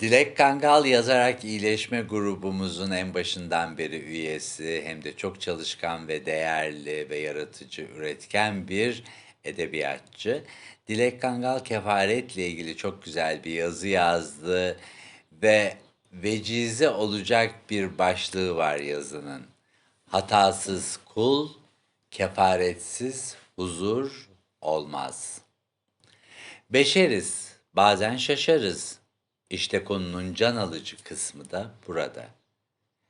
Dilek Kangal yazarak iyileşme grubumuzun en başından beri üyesi hem de çok çalışkan ve değerli ve yaratıcı, üretken bir edebiyatçı. Dilek Kangal kefaretle ilgili çok güzel bir yazı yazdı ve vecize olacak bir başlığı var yazının. Hatasız kul, kefaretsiz huzur olmaz. Beşeriz, bazen şaşarız. İşte konunun can alıcı kısmı da burada.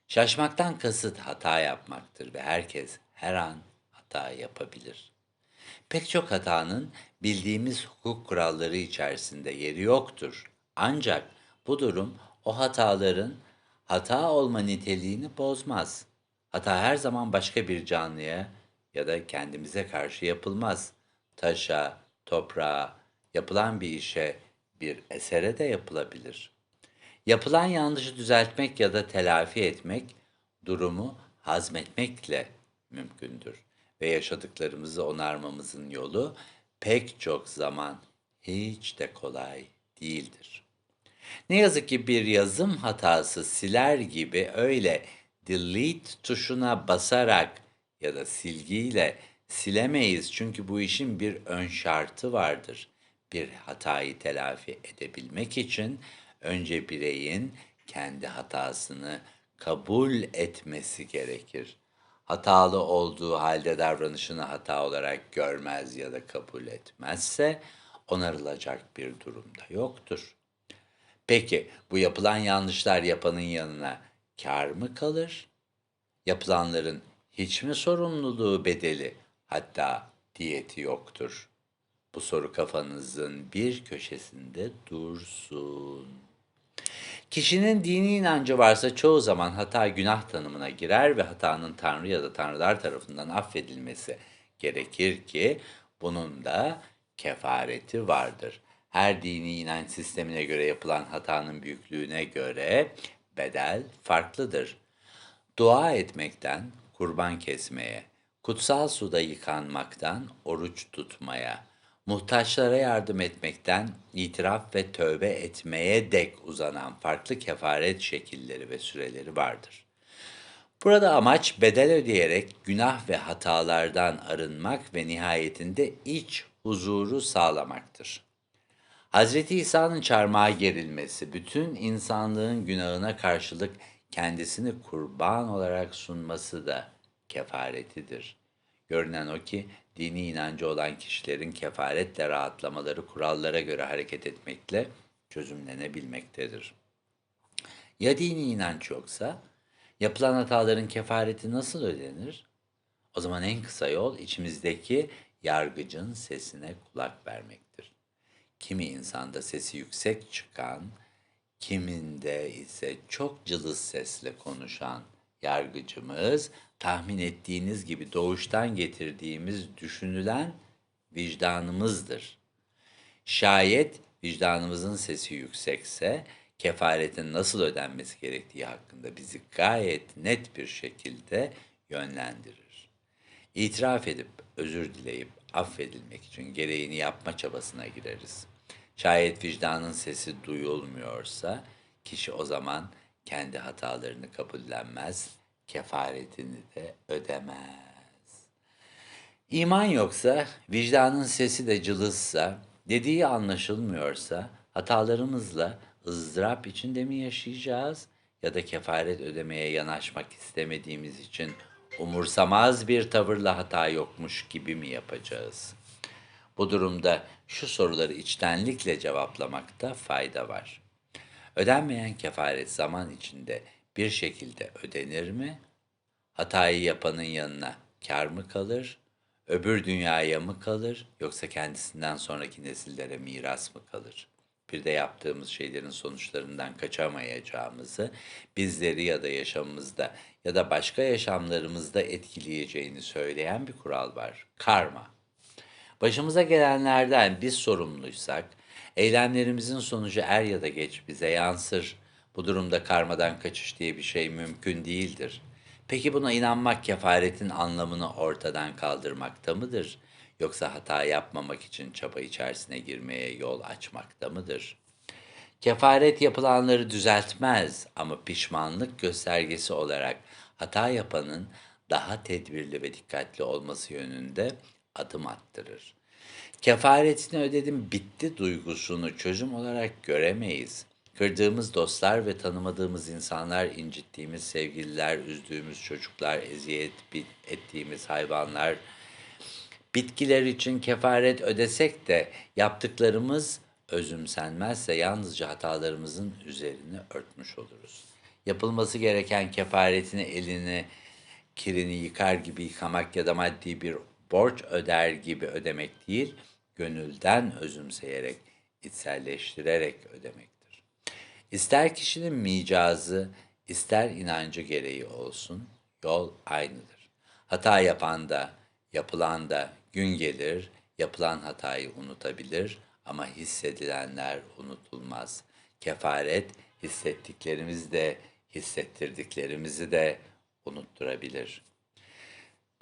Şaşmaktan kasıt hata yapmaktır ve herkes her an hata yapabilir. Pek çok hatanın bildiğimiz hukuk kuralları içerisinde yeri yoktur. Ancak bu durum o hataların hata olma niteliğini bozmaz. Hata her zaman başka bir canlıya ya da kendimize karşı yapılmaz. Taşa, toprağa, yapılan bir işe, bir esere de yapılabilir. Yapılan yanlışı düzeltmek ya da telafi etmek durumu hazmetmekle mümkündür ve yaşadıklarımızı onarmamızın yolu pek çok zaman hiç de kolay değildir. Ne yazık ki bir yazım hatası siler gibi öyle delete tuşuna basarak ya da silgiyle silemeyiz çünkü bu işin bir ön şartı vardır. Bir hatayı telafi edebilmek için önce bireyin kendi hatasını kabul etmesi gerekir. Hatalı olduğu halde davranışını hata olarak görmez ya da kabul etmezse onarılacak bir durumda yoktur. Peki bu yapılan yanlışlar yapanın yanına kar mı kalır? Yapılanların hiç mi sorumluluğu bedeli hatta diyeti yoktur? Bu soru kafanızın bir köşesinde dursun. Kişinin dini inancı varsa çoğu zaman hata günah tanımına girer ve hatanın Tanrı ya da Tanrılar tarafından affedilmesi gerekir ki bunun da kefareti vardır. Her dini inanç sistemine göre yapılan hatanın büyüklüğüne göre bedel farklıdır. Dua etmekten kurban kesmeye, kutsal suda yıkanmaktan oruç tutmaya, muhtaçlara yardım etmekten itiraf ve tövbe etmeye dek uzanan farklı kefaret şekilleri ve süreleri vardır. Burada amaç bedel ödeyerek günah ve hatalardan arınmak ve nihayetinde iç huzuru sağlamaktır. Hazreti İsa'nın çarmıha gerilmesi, bütün insanlığın günahına karşılık kendisini kurban olarak sunması da kefaretidir. Görünen o ki dini inancı olan kişilerin kefaretle rahatlamaları kurallara göre hareket etmekle çözümlenebilmektedir. Ya dini inanç yoksa yapılan hataların kefareti nasıl ödenir? O zaman en kısa yol içimizdeki yargıcın sesine kulak vermektir. Kimi insanda sesi yüksek çıkan, kiminde ise çok cılız sesle konuşan yargıcımız tahmin ettiğiniz gibi doğuştan getirdiğimiz düşünülen vicdanımızdır. Şayet vicdanımızın sesi yüksekse kefaretin nasıl ödenmesi gerektiği hakkında bizi gayet net bir şekilde yönlendirir. İtiraf edip özür dileyip affedilmek için gereğini yapma çabasına gireriz. Şayet vicdanın sesi duyulmuyorsa kişi o zaman kendi hatalarını kabullenmez, kefaretini de ödemez. İman yoksa, vicdanın sesi de cılızsa, dediği anlaşılmıyorsa, hatalarımızla ızdırap içinde mi yaşayacağız ya da kefaret ödemeye yanaşmak istemediğimiz için umursamaz bir tavırla hata yokmuş gibi mi yapacağız? Bu durumda şu soruları içtenlikle cevaplamakta fayda var. Ödenmeyen kefaret zaman içinde bir şekilde ödenir mi? Hatayı yapanın yanına kar mı kalır? Öbür dünyaya mı kalır yoksa kendisinden sonraki nesillere miras mı kalır? Bir de yaptığımız şeylerin sonuçlarından kaçamayacağımızı, bizleri ya da yaşamımızda ya da başka yaşamlarımızda etkileyeceğini söyleyen bir kural var. Karma. Başımıza gelenlerden biz sorumluysak, eylemlerimizin sonucu er ya da geç bize yansır. Bu durumda karmadan kaçış diye bir şey mümkün değildir. Peki buna inanmak kefaretin anlamını ortadan kaldırmakta mıdır? Yoksa hata yapmamak için çaba içerisine girmeye yol açmakta mıdır? Kefaret yapılanları düzeltmez ama pişmanlık göstergesi olarak hata yapanın daha tedbirli ve dikkatli olması yönünde adım attırır. Kefaretini ödedim bitti duygusunu çözüm olarak göremeyiz. Kırdığımız dostlar ve tanımadığımız insanlar, incittiğimiz sevgililer, üzdüğümüz çocuklar, eziyet ettiğimiz hayvanlar, bitkiler için kefaret ödesek de yaptıklarımız özümsenmezse yalnızca hatalarımızın üzerini örtmüş oluruz. Yapılması gereken kefaretini elini kirini yıkar gibi yıkamak ya da maddi bir borç öder gibi ödemek değil, gönülden özümseyerek, içselleştirerek ödemektir. İster kişinin micazı, ister inancı gereği olsun, yol aynıdır. Hata yapan da, yapılan da gün gelir, yapılan hatayı unutabilir ama hissedilenler unutulmaz. Kefaret, hissettiklerimizi de, hissettirdiklerimizi de unutturabilir.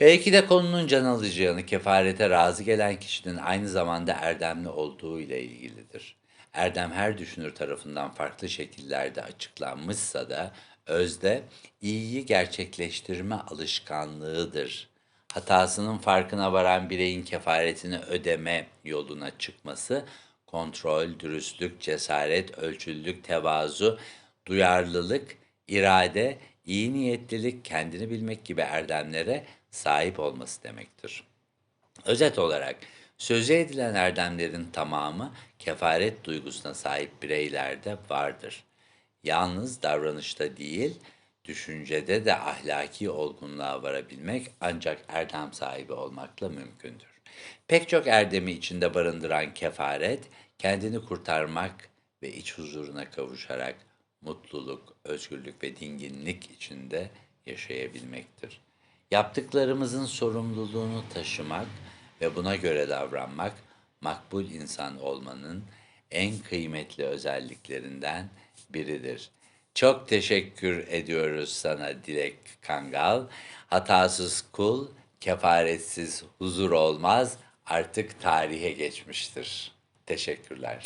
Belki de konunun can alıcı yanı kefarete razı gelen kişinin aynı zamanda erdemli olduğu ile ilgilidir. Erdem her düşünür tarafından farklı şekillerde açıklanmışsa da özde iyiyi gerçekleştirme alışkanlığıdır. Hatasının farkına varan bireyin kefaretini ödeme yoluna çıkması kontrol, dürüstlük, cesaret, ölçülülük, tevazu, duyarlılık, irade, iyi niyetlilik, kendini bilmek gibi erdemlere sahip olması demektir. Özet olarak sözü edilen erdemlerin tamamı kefaret duygusuna sahip bireylerde vardır. Yalnız davranışta değil, düşüncede de ahlaki olgunluğa varabilmek ancak erdem sahibi olmakla mümkündür. Pek çok erdemi içinde barındıran kefaret, kendini kurtarmak ve iç huzuruna kavuşarak mutluluk, özgürlük ve dinginlik içinde yaşayabilmektir. Yaptıklarımızın sorumluluğunu taşımak ve buna göre davranmak makbul insan olmanın en kıymetli özelliklerinden biridir. Çok teşekkür ediyoruz sana Dilek Kangal. Hatasız kul, kefaretsiz huzur olmaz. Artık tarihe geçmiştir. Teşekkürler.